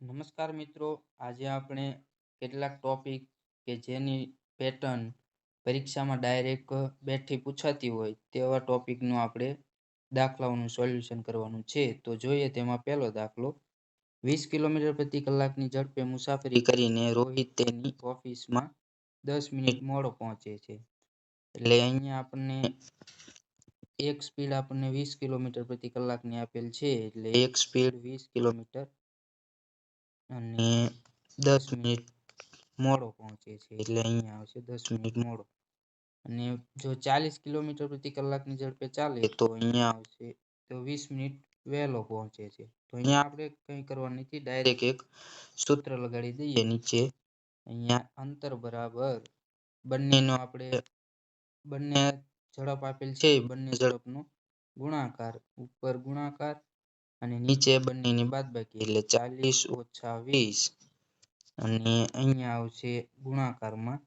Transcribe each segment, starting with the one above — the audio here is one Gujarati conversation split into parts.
નમસ્કાર મિત્રો, આજે આપણે કેટલાક ટોપિક કે જેની પેટર્ન પરીક્ષામાં ડાયરેક્ટ બેઠી પૂછાતી હોય તેવા ટોપિકનું આપણે દાખલાઓનું સોલ્યુશન કરવાનું છે. તો જોઈએ તેમાં પહેલો દાખલો. વીસ કિલોમીટર પ્રતિ કલાકની ઝડપે મુસાફરી કરીને રોહિત તેની ઓફિસમાં દસ મિનિટ મોડો પહોંચે છે. એટલે અહીંયા આપણને એક સ્પીડ આપણને વીસ કિલોમીટર પ્રતિ કલાકની આપેલ છે. એટલે એક સ્પીડ વીસ કિલોમીટર અને દસ મિનિટ મોડો પહોંચે છે એટલે અહીંયા આવશે દસ મિનિટ મોડો. અને જો ચાલીસ કિલોમીટર પ્રતિ કલાકની ઝડપે ચાલે તો અહીંયા આવશે તો વીસ મિનિટ વહેલો પહોંચે છે. તો અહીંયા આપણે કંઈ કરવાનું નથી, ડાયરેક્ટ એક સૂત્ર લગાડી દઈએ નીચે. અહીંયા અંતર બરાબર બંનેનો આપણે બંને ઝડપ આપેલ છે, બંને ઝડપનો ગુણાકાર, ઉપર ગુણાકાર અને નીચે બંનેની બાદબાકી એટલે ચાલીસ ઓછા વીસ. અને અહીંયા આવશે ગુણાકારમાં.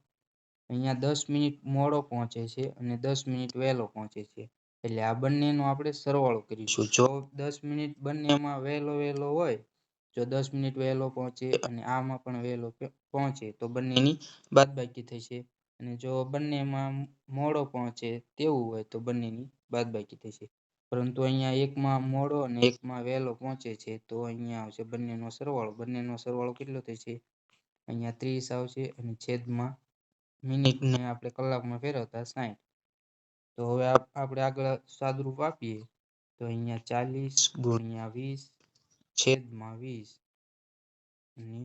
અહીંયા દસ મિનિટ મોડો પહોંચે છે અને દસ મિનિટ વહેલો પહોંચે છે. એટલે આ બંનેનો આપણે સરવાળો કરીશું. જો દસ મિનિટ બંનેમાં વહેલો વહેલો હોય, જો દસ મિનિટ વહેલો પહોંચે અને આમાં પણ વહેલો પહોંચે, તો બંનેની બાદબાકી થશે. અને જો બંનેમાં મોડો પહોંચે તેવું હોય, તો બંનેની બાદબાકી થશે. પરંતુ અહીંયા એકમાં મોડો અને એકમાં વહેલો પહોંચે છે. તો અહીંયા આવશે બંનેનો સરવાળો. બંનેનો સરવાળો કેટલો થશે અહીંયા ત્રીસ આવશે અને છેદમાં મિનિટને આપણે કલાકમાં ફેરવતા સાહીઠ તો હવે આપણે આગળ સાદરૂપ આપીએ. તો અહીંયા ચાલીસ ગુણ્યા વીસ છેદમાં વીસ. અને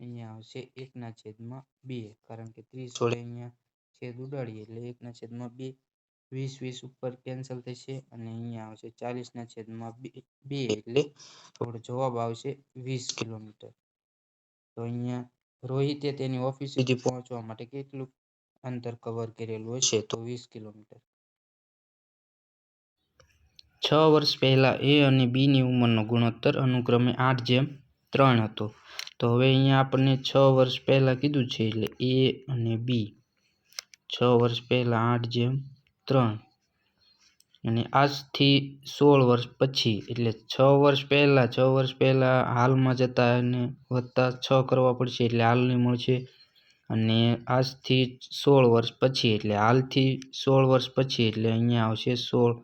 અહીંયા આવશે એકના છેદમાં બે. કારણ કે ત્રીસ વડે અહીંયા છેદ ઉડાડીએ એટલે એકના છેદમાં બે વીસ વીસ ઉપર કેન્સલ થશે અને અહીંયા આવશે ચાલીસના છેદમાં બે એટલે આપણો જવાબ આવશે વીસ કિલોમીટર. તો અહીંયા રોહિતે તેની ઓફિસ સુધી પહોંચવા માટે કેટલું અંતર કવર કરેલું હશે તો? વીસ કિલોમીટર. છ વર્ષ પહેલા એ અને બીની ઉંમરનો ગુણોત્તર અનુક્રમે આઠ જેમ ત્રણ હતો. તો હવે અહીંયા આપણને છ વર્ષ પહેલા કીધું છે એટલે એ અને બી છ વર્ષ પહેલા આઠ જેમ ત્રણ. અને આજથી સોળ વર્ષ પછી, એટલે છ વર્ષ પહેલાં, છ વર્ષ પહેલાં હાલમાં જતા અને વત્તા છ કરવા પડશે, એટલે હાલની મળશે અને આજથી સોળ વર્ષ પછી, એટલે હાલથી સોળ વર્ષ પછી, એટલે અહીંયા આવશે સોળ.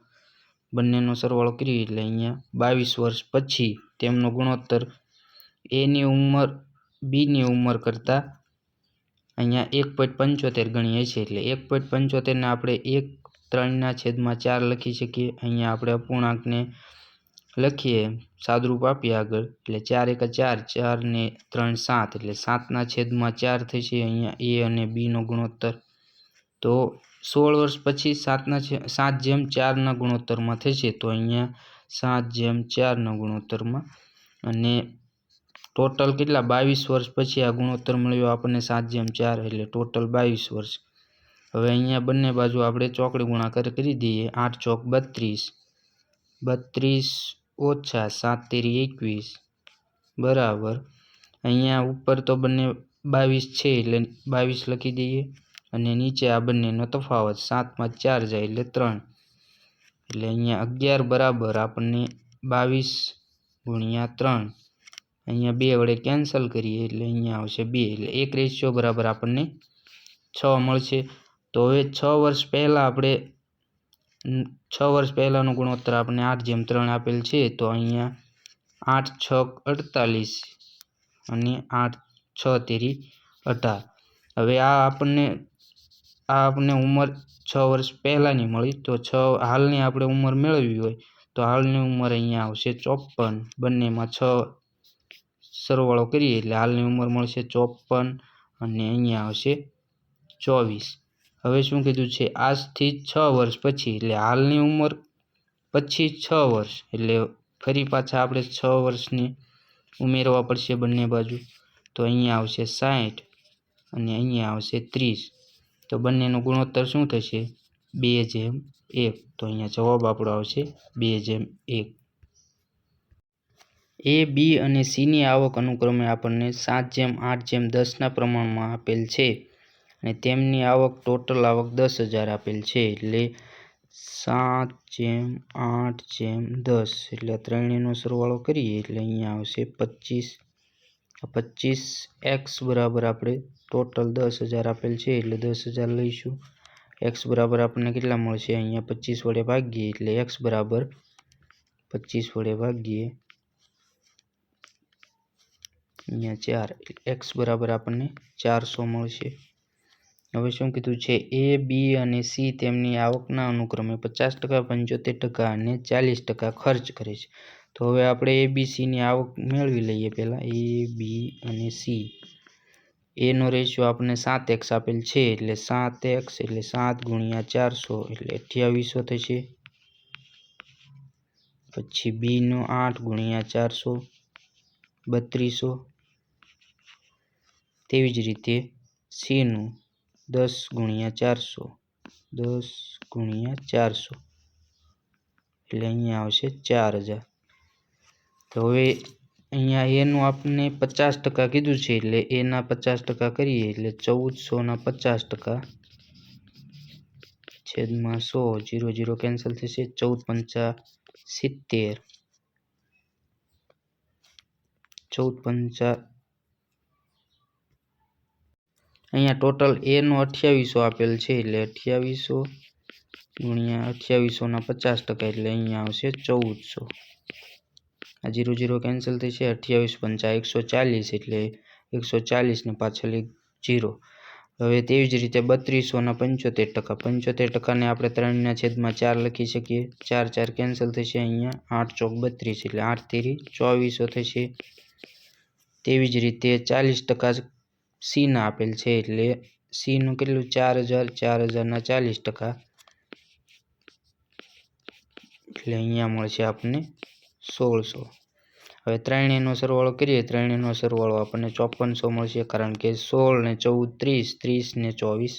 બંનેનો સરવાળો કરીએ, એટલે અહીંયા બાવીસ વર્ષ પછી તેમનો ગુણોત્તર એની ઉંમર બીની ઉંમર કરતાં અહીંયા એક પોઈન્ટ પંચોતેર ગણીએ છીએ, એટલે એક પોઈન્ટ પંચોતેરને આપણે એક ત્રણના છેદમાં ચાર લખી શકીએ. અહીંયા આપણે અપૂર્ણાંકને લખીએ. સાદરૂપ આપીએ આગળ. એટલે ચાર એક ચાર ચાર ને ત્રણ સાત. એટલે સાતના છેદમાં ચાર થશે અહીંયા એ અને બીનો ગુણોત્તર. તો સોળ વર્ષ પછી સાતના સાત જેમ ચારના ગુણોત્તરમાં થશે તો અહીંયા સાત જેમ ચારના ગુણોત્તરમાં. અને ટોટલ કેટલા? બાવીસ વર્ષ પછી આ ગુણોત્તર મળ્યો આપણને સાત જેમ ચાર. એટલે ટોટલ બાવીસ વર્ષ. હવે અહીંયા બંને બાજુ આપણે ચોકડી ગુણાકાર કરી દઈએ. આઠ ચોક બત્રીસ. બત્રીસ ઓછા સાત તેરી એકવીસ. બરાબર. અહીંયા ઉપર તો બંને બાવીસ છે એટલે બાવીસ લખી દઈએ. અને નીચે આ બંનેનો તફાવત સાતમાં ચાર જાય એટલે ત્રણ. એટલે અહીંયા અગિયાર બરાબર આપણને બાવીસ ગુણ્યા ત્રણ. અહીંયા બે વડે કેન્સલ કરીએ એટલે અહીંયા આવશે બે. એટલે એક રેશિયો બરાબર આપણને છ મળશે. તો હવે છ વર્ષ પહેલાં આપણે છ વર્ષ પહેલાંનું ગુણોત્તર આપણને આઠ જેમ ત્રણ આપેલ છે, તો અહીંયા આઠ, છ, અડતાલીસ અને આઠ, છ તેરી અઢાર. હવે આ આપણને આ આપણને ઉંમર છ વર્ષ પહેલાંની મળી, તો છ હાલની આપણે ઉંમર મેળવવી હોય, તો હાલની ઉંમર અહીંયા આવશે ચોપન બંનેમાં છ સરવાળો કરીએ એટલે હાલની ઉંમર મળશે ચોપન અને અહીંયા આવશે ચોવીસ. હવે શું કીધું છે? આજથી છ વર્ષ પછી, એટલે હાલની ઉંમર પછી છ વર્ષ, એટલે ફરી પાછા આપણે છ વર્ષની ઉમેરવા પડશે બંને બાજુ. તો અહીંયા આવશે સાઠ અને અહીંયા આવશે ત્રીસ. તો બંનેનો ગુણોત્તર શું થશે? બે જેમ એક. તો અહીંયા જવાબ આપણો આવશે બે જેમ એક. એ, બી અને સીની આવક અનુક્રમે આપણને સાત જેમ, આઠ જેમ, દસના પ્રમાણમાં આપેલ છે. અને તેમની આવક ટોટલ આવક દસ હજાર આપેલ છે એટલે સાત જેમ આઠ જેમ દસ. એટલે ત્રણેયનો સરવાળો કરીએ એટલે અહીંયા આવશે પચીસ. પચીસ એક્સ બરાબર આપણે ટોટલ દસ હજાર આપેલ છે એટલે દસ હજાર લઈશું. એક્સ બરાબર આપણને કેટલા મળશે? અહીંયા પચીસ વડે ભાગીએ એટલે એક્સ બરાબર પચીસ વડે ભાગીએ. અહીંયા ચાર. એક્સ બરાબર આપણને ચારસો મળશે. હવે શું કીધું છે? એ બી અને સી તેમની આવકના અનુક્રમે પચાસ ટકા, પંચોતેર ટકા અને ચાલીસ ટકા ખર્ચ કરે છે. તો હવે આપણે એ બી સીની આવક મેળવી લઈએ પહેલાં. એ બી અને સી એનો રેશિયો આપણને સાત એક્સ આપેલ છે એટલે સાત એક્સ એટલે સાત ગુણ્યા ચારસો એટલે અઠ્યાવીસો થશે. પછી બીનો આઠ ગુણ્યા ચારસો, બત્રીસો. તેવી જ રીતે સીનું દસ ગુણ્યા ચારસો, દસ ગુણ્યા ચારસો. એટલે અહીંયા આવશે ચાર હજાર. તો હવે અહીંયા એનું આપણને પચાસ ટકા કીધું છે, એટલે એના પચાસ ટકા કરીએ, એટલે ચૌદસોના પચાસ ટકા છેદમાં સો, જીરો જીરો કેન્સલ થશે ચૌદ પંચા સિત્તેર. ચૌદ પંચા અહીંયા ટોટલ એનો અઠ્યાવીસો આપેલ છે, એટલે અઠ્યાવીસો ગુણ્યા અઠ્યાવીસોના પચાસ ટકા, એટલે અહીંયા આવશે ચૌદસો. આ જીરો જીરો કેન્સલ થશે અઠ્યાવીસ પંચા એકસો ચાલીસ, એટલે એકસો ચાલીસને પાછળ એક જીરો હવે તેવી જ રીતે બત્રીસોના પંચોતેર ટકા, પંચોતેર ટકાને આપણે ત્રણના છેદમાં ચાર લખી શકીએ. ચાર ચાર કેન્સલ થશે અહીંયા, આઠ ચોક બત્રીસ, એટલે આઠ તેરી ચોવીસો થશે તેવી જ રીતે ચાલીસ ટકા સીના આપેલ છે એટલે સીનું કેટલું? ચાર હજાર, ચાર હજારના ચાલીસ ટકા. એટલે અહીંયા મળશે આપણને સોળસો. હવે ત્રણેયનો સરવાળો કરીએ. ત્રણેયનો સરવાળો આપણને ચોપનસો મળશે કારણ કે સોળ ને ચૌદ, ત્રીસ ત્રીસ ને ચોવીસ.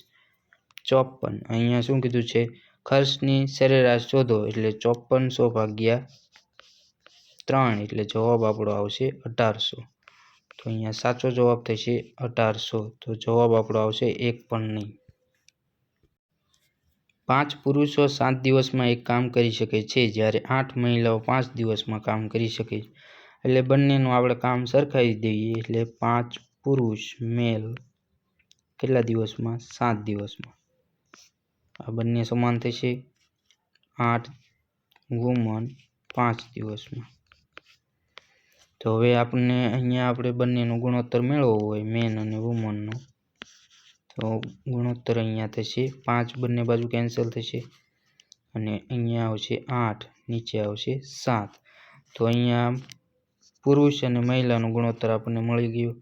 ચોપન અહીંયા શું કીધું છે? ખર્ચની સરેરાશ શોધો એટલે ચોપનસો ભાગ્યા ત્રણ એટલે જવાબ આપણો આવશે અઢારસો. તો અહીંયા સાચો જવાબ થશે અઢારસો. તો જવાબ આપણો આવશે એક પણ નહીં. પાંચ પુરુષો સાત દિવસમાં એક કામ કરી શકે છે, જ્યારે આઠ મહિલાઓ પાંચ દિવસમાં કામ કરી શકે એટલે બંનેનું આપણે કામ સરખાવી દઈએ, એટલે પાંચ પુરુષ મેલ કેટલા દિવસમાં? સાત દિવસમાં. આ બંને સમાન થશે. આઠ વુમન પાંચ દિવસમાં. તો હવે આપણને અહીંયા આપણે બંનેનો ગુણોત્તર મેળવવો હોય મેન અને વુમનનો તો ગુણોત્તર અહીંયા થશે, પાંચ બંને બાજુ કેન્સલ થશે. અને અહીંયા આવશે આઠ, નીચે આવશે સાત. તો અહીંયા પુરુષ અને મહિલાનો ગુણોત્તર આપણને મળી ગયો.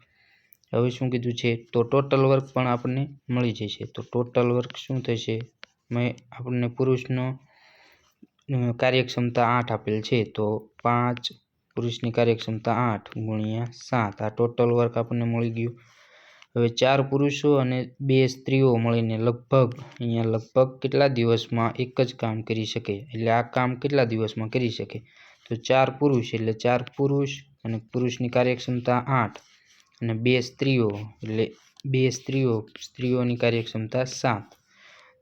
હવે શું કીધું છે? તો ટોટલ વર્ક પણ આપણને મળી જશે. તો ટોટલ વર્ક શું થશે? આપણને પુરુષનો કાર્યક્ષમતા આઠ આપેલ છે. તો પાંચ પુરુષની કાર્યક્ષમતા આઠ ગુણ્યા સાત. આ ટોટલ વર્ક આપણને મળી ગયું. હવે ચાર પુરુષો અને બે સ્ત્રીઓ મળીને લગભગ, અહીંયા લગભગ કેટલા દિવસમાં એક જ કામ કરી શકે? એટલે આ કામ કેટલા દિવસમાં કરી શકે? તો ચાર પુરુષ, એટલે ચાર પુરુષ અને પુરુષની કાર્યક્ષમતા આઠ અને બે સ્ત્રીઓ, એટલે બે સ્ત્રીઓ, સ્ત્રીઓની કાર્યક્ષમતા સાત.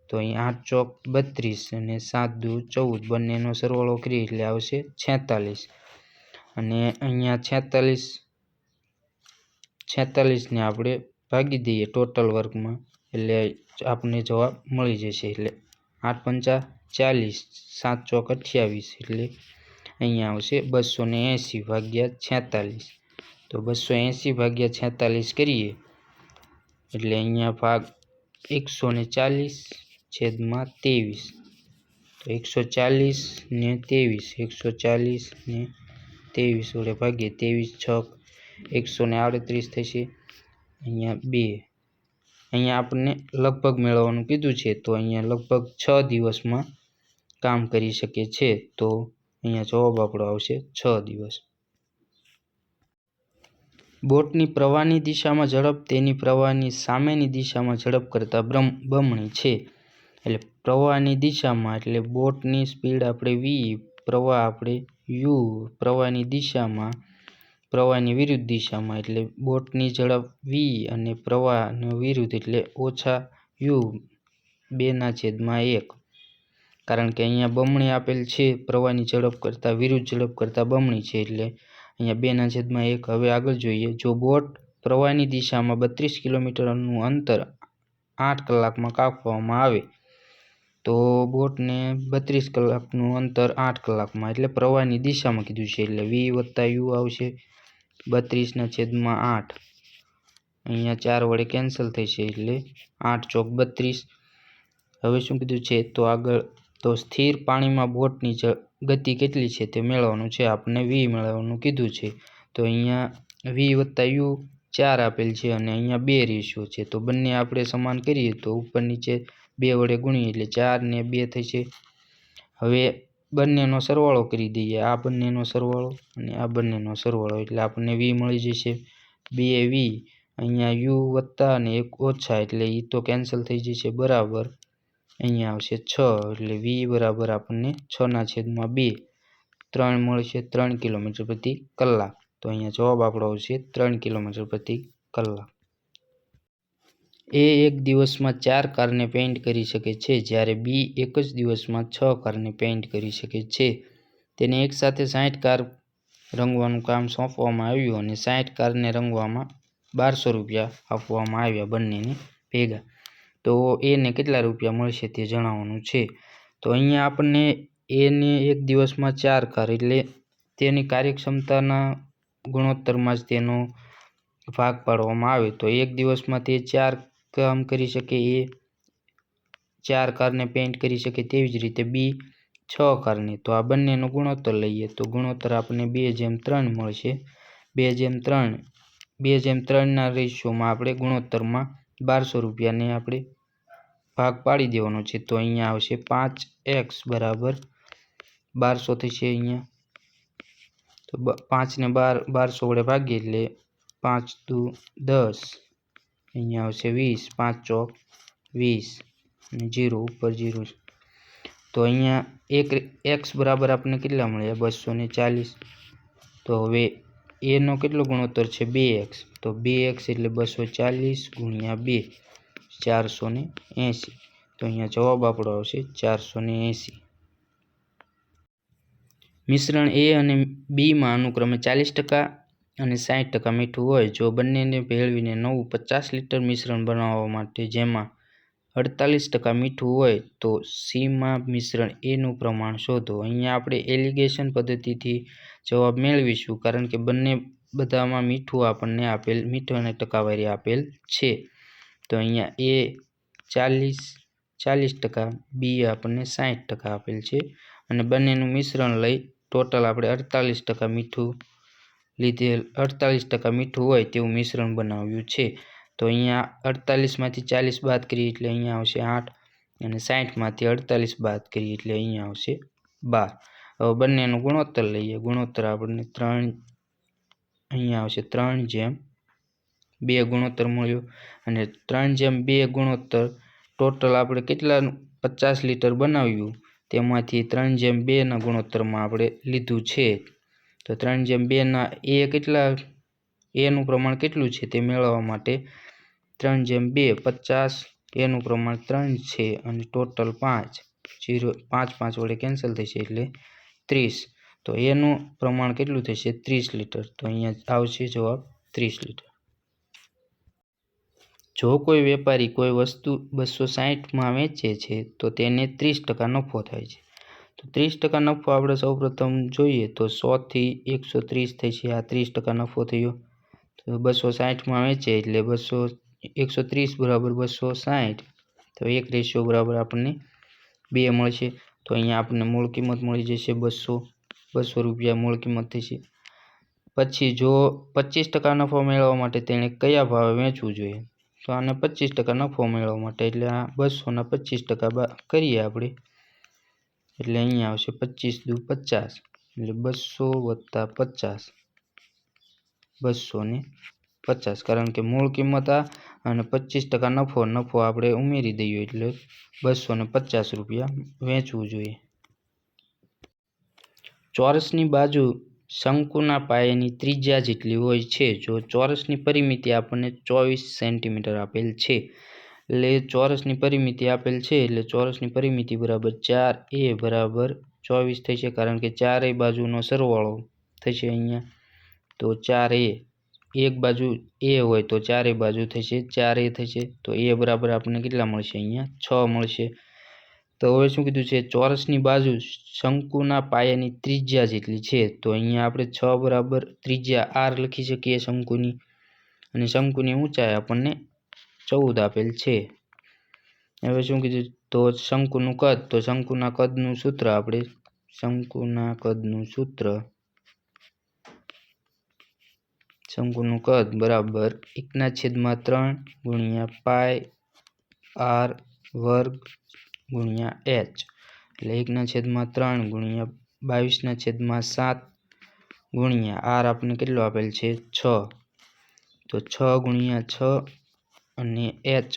તો અહીં આઠ, ચોક, બત્રીસ અને સાત દુ, ચૌદ બંનેનો સરવાળો કરીએ એટલે આવશે છેતાલીસ. અને અહીંયા છેતાલીસ, છેતાલીસને આપણે ભાગી દઈએ ટોટલ વર્કમાં એટલે આપણને જવાબ મળી જશે. એટલે આઠ પંચા ચાલીસ, સાત ચોક અઠ્યાવીસ. એટલે અહીંયા આવશે બસો ને એંસી ભાગ્યા છેતાલીસ. તો બસો એંસી ભાગ્યા છેતાલીસ કરીએ. એટલે અહીંયા ભાગ એકસો ને ચાલીસ છેદમાં ત્રેવીસ. તો એકસો ચાલીસ ને ત્રેવીસ, એકસો ચાલીસ ને ત્રેવીસ વડે ભાગીએ, ત્રેવીસ, છ, એકસો ને આડત્રીસ થશે. અહીંયા બે. અહીંયા આપણને લગભગ મેળવવાનું કીધું છે, તો અહીંયા લગભગ છ દિવસમાં કામ કરી શકે છે, તો અહીંયા જવાબ આપણો આવશે, છ દિવસ. બોટની પ્રવાહની દિશામાં ઝડપ, તેની પ્રવાહની સામેની દિશામાં ઝડપ કરતાં બ્રમ, બમણી છે. એટલે પ્રવાહની દિશામાં, એટલે બોટની સ્પીડ આપણે વી, પ્રવાહ આપણે યુ પ્રવાહની દિશામાં, પ્રવાહની વિરુદ્ધ દિશામાં એટલે બોટની ઝડપ વી અને પ્રવાહનો વિરુદ્ધ એટલે ઓછા યુ બેના છેદમાં એક. કારણ કે અહીંયા બમણી આપેલ છે, પ્રવાહની ઝડપ કરતાં, વિરુદ્ધ ઝડપ કરતાં બમણી છે એટલે અહીંયા બેના છેદમાં એક. હવે આગળ જોઈએ, જો બોટ પ્રવાહની દિશામાં બત્રીસ કિલોમીટરનું અંતર આઠ કલાકમાં કાપવામાં આવે તો બોટને બત્રીસ કલાકનું અંતર આઠ કલાકમાં, એટલે પ્રવાહની દિશામાં કીધું છે, એટલે વી વત્તા યુ આવશે. બત્રીસના છેદમાં આઠ. અહીંયા ચાર વડે કેન્સલ થશે એટલે આઠ ચોક બત્રીસ. હવે શું કીધું છે, તો આગળ, તો સ્થિર પાણીમાં બોટની ગતિ કેટલી છે તે મેળવવાનું છે આપણને વી મેળવવાનું કીધું છે. તો અહીંયા વી વત્તા યુ ચાર આપેલ છે અને અહીંયા બે રેશિયો છે, તો બંને આપણે સમાન કરીએ તો ઉપર નીચે બે વડે ગુણીએ એટલે ચાર ને બે થશે હવે બંનેનો સરવાળો કરી દઈએ. આ બંનેનો સરવાળો અને આ બંનેનો સરવાળો એટલે આપણને વી મળી જશે. બે વી, અહીંયા યુ વત્તા અને એક ઓછા એટલે એ તો કેન્સલ થઈ જશે બરાબર. અહીંયા આવશે છ એટલે વી બરાબર આપણને છના છેદમાં બે. ત્રણ મળશે ત્રણ કિલોમીટર પ્રતિ કલાક. તો અહીંયા જવાબ આપણો આવશે ત્રણ કિલોમીટર પ્રતિ કલાક. એ એક દિવસમાં ચાર કારને પેઇન્ટ કરી શકે છે, જ્યારે બી એક જ દિવસમાં છ કારને પેઇન્ટ કરી શકે છે. તેને એકસાથે સાઠ કાર રંગવાનું કામ સોંપવામાં આવ્યું અને સાઠ કારને રંગવામાં બારસો રૂપિયા આપવામાં આવ્યા બંનેને ભેગા. તો એને કેટલા રૂપિયા મળશે તે જણાવવાનું છે. તો અહીંયા આપણને એને એક દિવસમાં ચાર કાર એટલે તેની કાર્યક્ષમતાના ગુણોત્તરમાં જ તેનો ભાગ પાડવામાં આવે. તો એક દિવસમાં તે ચાર કામ કરી શકે એ ચાર કારને પેઇન્ટ કરી શકે તેવી જ રીતે બી છ કારને. તો આ બંનેનો ગુણોત્તર લઈએ તો ગુણોત્તર આપણને બે જેમ ત્રણ મળશે. બે જેમ ત્રણ, બે જેમ ત્રણના રેશિયોમાં આપણે ગુણોત્તરમાં બારસો રૂપિયાને આપણે ભાગ પાડી દેવાનો છે. તો અહીંયા આવશે પાંચ એક્સ બરાબર બારસો થશે અહીંયા. તો પાંચને બાર, બારસો વડે ભાગીએ એટલે પાંચ દુ, દસ. અહીંયા આવશે વીસ પાંચ ચોક વીસ અને જીરો, ઉપર જીરો તો અહીંયા એક એક્સ બરાબર આપણને કેટલા મળ્યા? બસો ને ચાલીસ. તો હવે એનો કેટલો ગુણોત્તર છે? બે એક્સ. તો બે એક્સ એટલે બસો ચાલીસ ગુણ્યા બે, ચારસો ને એંસી. તો અહીંયા જવાબ આપણો આવશે ચારસો ને એંસી. મિશ્રણ એ અને બીમાં અનુક્રમે ચાલીસ ટકા અને સાઠ ટકા મીઠું હોય, જો બંનેને ભેળવીને નવું પચાસ લીટર મિશ્રણ બનાવવા માટે જેમાં અડતાલીસ ટકા મીઠું હોય, તો સીમાં મિશ્રણ એનું પ્રમાણ શોધો. અહીંયા આપણે એલિગેશન પદ્ધતિથી જવાબ મેળવીશું, કારણ કે બંને બધામાં મીઠું આપણને આપેલ મીઠાની ટકાવારી આપેલ છે. તો અહીંયા એ ચાલીસ ચાલીસ ટકા, બી આપણને સાઠ ટકા આપેલ છે. અને બંનેનું મિશ્રણ લઈ ટોટલ આપણે અડતાલીસ ટકા મીઠું લીધેલ અડતાલીસ ટકા મીઠું હોય તેવું મિશ્રણ બનાવ્યું છે. તો અહીંયા અડતાલીસમાંથી ચાલીસ બાદ કરીએ એટલે અહીંયા આવશે આઠ અને સાઠમાંથી અડતાલીસ બાદ કરીએ એટલે અહીંયા આવશે બાર. હવે બંનેનો ગુણોત્તર લઈએ. ગુણોત્તર આપણને ત્રણ, અહીંયા આવશે ત્રણ જેમ બે ગુણોત્તર મળ્યો અને ત્રણ જેમ બે ગુણોત્તર ટોટલ આપણે કેટલા પચાસ લીટર બનાવ્યું? તેમાંથી ત્રણ જેમ બેના ગુણોત્તરમાં આપણે લીધું છે. તો ત્રણ જેમ બેના એ કેટલા, એનું પ્રમાણ કેટલું છે તે મેળવવા માટે? ત્રણ જેમ બે પચાસ, એનું પ્રમાણ ત્રણ છે અને ટોટલ પાંચ. જીરો પાંચ પાંચ વડે કેન્સલ થશે એટલે ત્રીસ. તો એનું પ્રમાણ કેટલું થશે? ત્રીસ લીટર. તો અહીંયા આવશે જવાબ ત્રીસ લીટર. જો કોઈ વેપારી કોઈ વસ્તુ બસો સાહીઠમાં વેચે છે, તો તેને ત્રીસ ટકા નફો થાય છે. તો ત્રીસ ટકા નફો આપણે સૌપ્રથમ જોઈએ તો સોથી એકસો ત્રીસ થઈ છે. આ ત્રીસ ટકા નફો થયો. તો બસો સાહીઠમાં વેચે એટલે બસો એકસો ત્રીસ બરાબર બસો સાહીઠ તો એક રેશિયો બરાબર આપણને બે મળશે. તો અહીંયા આપણને મૂળ કિંમત મળી જશે બસો બસો રૂપિયા મૂળ કિંમત થશે પછી જો પચીસ ટકા નફો મેળવવા માટે તેણે કયા ભાવે વેચવું જોઈએ? તો આને પચીસ ટકા નફો મેળવવા માટે એટલે આ બસોના પચીસ ટકા કરીએ આપણે. એટલે અહીંયા આવશે પચીસ દુ પચાસ, એટલે બસો વત્તા પચાસ. બસો ને પચાસ, કારણ કે મૂળ કિંમત આ અને પચીસ ટકા નફો નફો આપણે ઉમેરી દઈએ એટલે બસો ને પચાસ રૂપિયા વેચવું જોઈએ. ચોરસની બાજુ શંકુના પાયાની ત્રિજ્યા જેટલી હોય છે, જો ચોરસની પરિમિતિ આપણને ચોવીસ સેન્ટીમીટર આપેલ છે એટલે ચોરસની પરિમિતિ આપેલ છે, એટલે ચોરસની પરિમિતિ બરાબર ચાર એ બરાબર ચોવીસ થશે કારણ કે ચારેય બાજુનો સરવાળો થશે અહીંયા. તો ચાર એ, એક બાજુ એ હોય તો ચારેય બાજુ થશે ચાર એ થશે તો એ બરાબર આપણને કેટલા મળશે અહીંયા? છ મળશે. તો હવે શું કીધું છે, ચોરસની બાજુ શંકુના પાયાની ત્રિજ્યા જેટલી છે, તો અહીંયા આપણે છ બરાબર ત્રિજ્યા આર લખી શકીએ શંકુની. અને શંકુની ઊંચાઈ આપણને ચૌદ આપેલ છે. હવે શું કીધું? તો શંકુનું કદ. તો શંકુના કદનું સૂત્ર આપણે શંકુના કદનું સૂત્ર શંકુનું કદ બરાબર એકના છેદમાં ત્રણ ગુણ્યા પાય આર વર્ગ ગુણ્યા એચ. એટલે એકના છેદમાં ત્રણ ગુણ્યા બાવીસના છેદમાં સાત ગુણ્યા આર આપણને કેટલો આપેલ છે? છ. તો છ ગુણ્યા છ અને એચ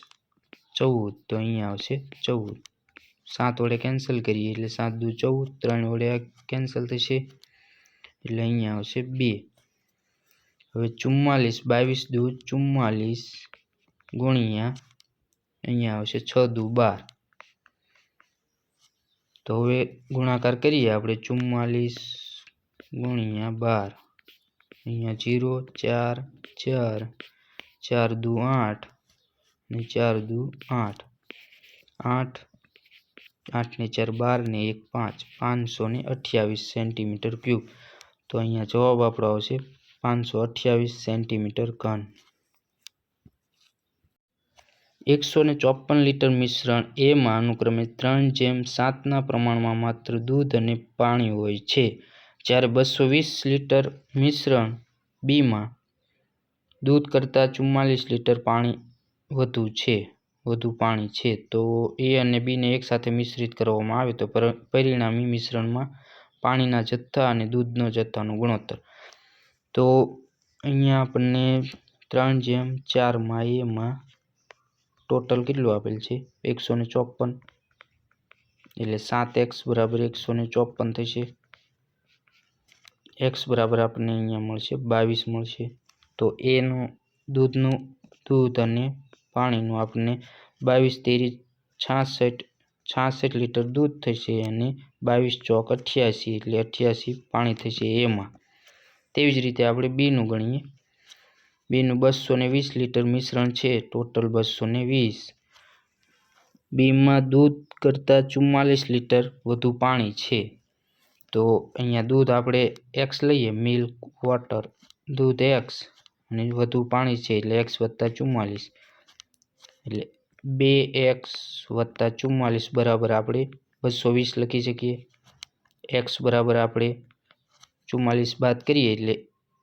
ચૌદ તો અહીંયા આવશે. ચૌદ. સાત વડે કેન્સલ કરીએ એટલે સાત દુ ચૌદ, ત્રણ વડે કેન્સલ થશે એટલે અહીંયા આવશે બે. હવે ચુમ્માલીસ, બાવીસ દુ ચુમ્માલીસ ગુણ્યા અહીંયા આવશે છ દુ બાર. તો હવે ગુણાકાર કરીએ આપણે ચુમ્માલીસ ગુણ્યા બાર. અહીંયા જીરો, ચાર ચાર. ચાર દુ આઠ. ને ચાર દુ આઠ. આઠ આઠ ને ચાર બાર ને એક પાંચ. પાંચસો ને અઠ્યાવીસ સેન્ટીમીટર ક્યુબ. તો અહીંયા જવાબ આપણો આવશે પાંચસો અઠ્યાવીસ સેન્ટીમીટર ઘન. એકસો ને ચોપન લીટર મિશ્રણ એમાં અનુક્રમે ત્રણ જેમ સાતના પ્રમાણમાં માત્ર દૂધ અને પાણી હોય છે. જ્યારે બસો વીસ લીટર મિશ્રણ બીમાં દૂધ કરતાં ચુમ્માલીસ લીટર પાણી વધુ છે, વધુ પાણી છે, તો એ અને બીને એકસાથે મિશ્રિત કરવામાં આવે તો પરિણામી મિશ્રણમાં પાણીના જથ્થા અને દૂધનો જથ્થાનો ગુણોત્તર. તો અહીંયા આપણને ત્રણ જેમ ચારમાં એમાં ટોટલ કેટલું આપેલ છે? એકસો ને ચોપન. એટલે સાત એક્સ બરાબર એકસો ને ચોપન થશે. એક્સ બરાબર આપણને અહીંયા મળશે, બાવીસ મળશે. તો એનું દૂધનું, દૂધ અને પાણીનું આપણને બાવીસ તેરી છાસઠ છાસઠ લીટર દૂધ થશે અને બાવીસ ચોક અઠ્યાસી એટલે અઠ્યાસી પાણી થશે એમાં. તેવી જ રીતે આપણે બીનું ગણીએ. બીનું બસો ને વીસ લીટર મિશ્રણ છે, ટોટલ બસો ને વીસ. બીમાં દૂધ કરતાં ચુમ્માલીસ લીટર વધુ પાણી છે. તો અહીંયા દૂધ આપણે એક્સ લઈએ, મિલ્ક, વોટર, દૂધ એક્સ અને વધુ પાણી છે એટલે એક્સ વત્તા ચુમ્માલીસ. એટલે બે એક્સ વત્તા ચુમ્માલીસ બરાબર આપણે બસો વીસ લખી શકીએ. એક્સ બરાબર આપણે ચુમ્માલીસ બાદ કરીએ એટલે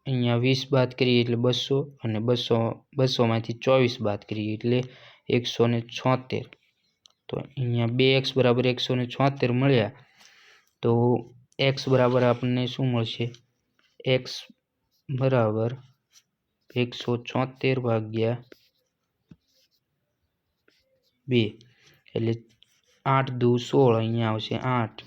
અહીંયા વીસ બાદ કરીએ એટલે બસો અને બસો, બસોમાંથી ચોવીસ બાદ કરીએ એટલે એકસો ને છોતેર. તો અહીંયા બે એક્સ બરાબર એકસો ને છોતેર મળ્યા. તો એક્સ બરાબર આપણને શું મળશે? એક્સ બરાબર એકસો છોતેર ભાગ્યા બે. એટલે આઠ દુ સોળ અહીંયા આવશે. આઠ.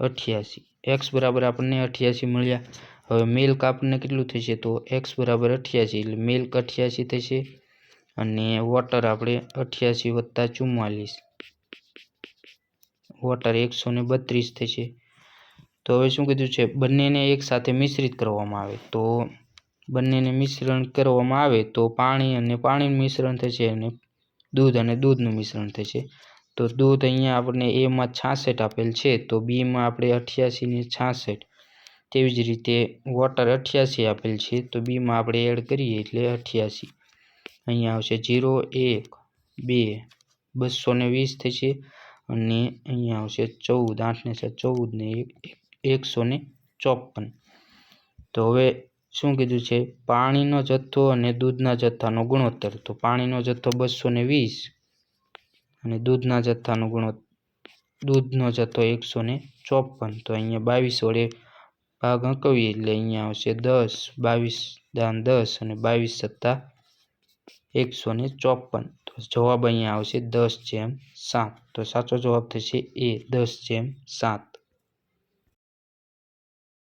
અઠ્યાસી. એક્સ બરાબર આપણને અઠ્યાસી મળ્યા. હવે મિલ્ક આપણને કેટલું થશે? તો એક્સ બરાબર અઠ્યાસી. એટલે મિલ્ક અઠ્યાસી થશે અને વોટર આપણે અઠ્યાસી વત્તા ચુમ્માલીસ. વોટર એકસો ને બત્રીસ થશે. તો હવે શું કીધું છે? બંનેને એકસાથે મિશ્રિત કરવામાં આવે. તો બંનેને મિશ્રણ કરવામાં આવે તો પાણી અને પાણીનું મિશ્રણ થશે અને દૂધ અને દૂધનું મિશ્રણ થશે તો દૂધ અહીંયા આપણને એમાં છાસઠ આપેલ છે, તો બીમાં આપણે અઠ્યાસી ને છાસઠ. તેવી જ રીતે વોટર અઠ્યાસી આપેલ છે, તો બીમાં આપણે એડ કરીએ એટલે અઠ્યાસી. અહીંયા આવશે જીરો એક બે બસો ને વીસ થશે અને અહીંયા આવશે ચૌદ આઠને સાત, ચૌદ ને એક, એકસો ને ચોપન. તો હવે શું કીધું છે? પાણીનો જથ્થો અને દૂધના જથ્થાનો ગુણોત્તર. તો પાણીનો જથ્થો બસો ને વીસ અને દૂધના જથ્થાનો ગુણોત્તર. દૂધનો જથ્થો એકસો ને ચોપન. તો અહીંયા બાવીસ વડે ભાગ અંકવીએ એટલે અહીંયા આવશે દસ, બાવીસ દાન દસ અને બાવીસ સત્તા એકસો ને ચોપન. તો જવાબ અહીંયા આવશે દસ જેમ સાત. તો સાચો જવાબ થશે એ, દસ જેમ સાત.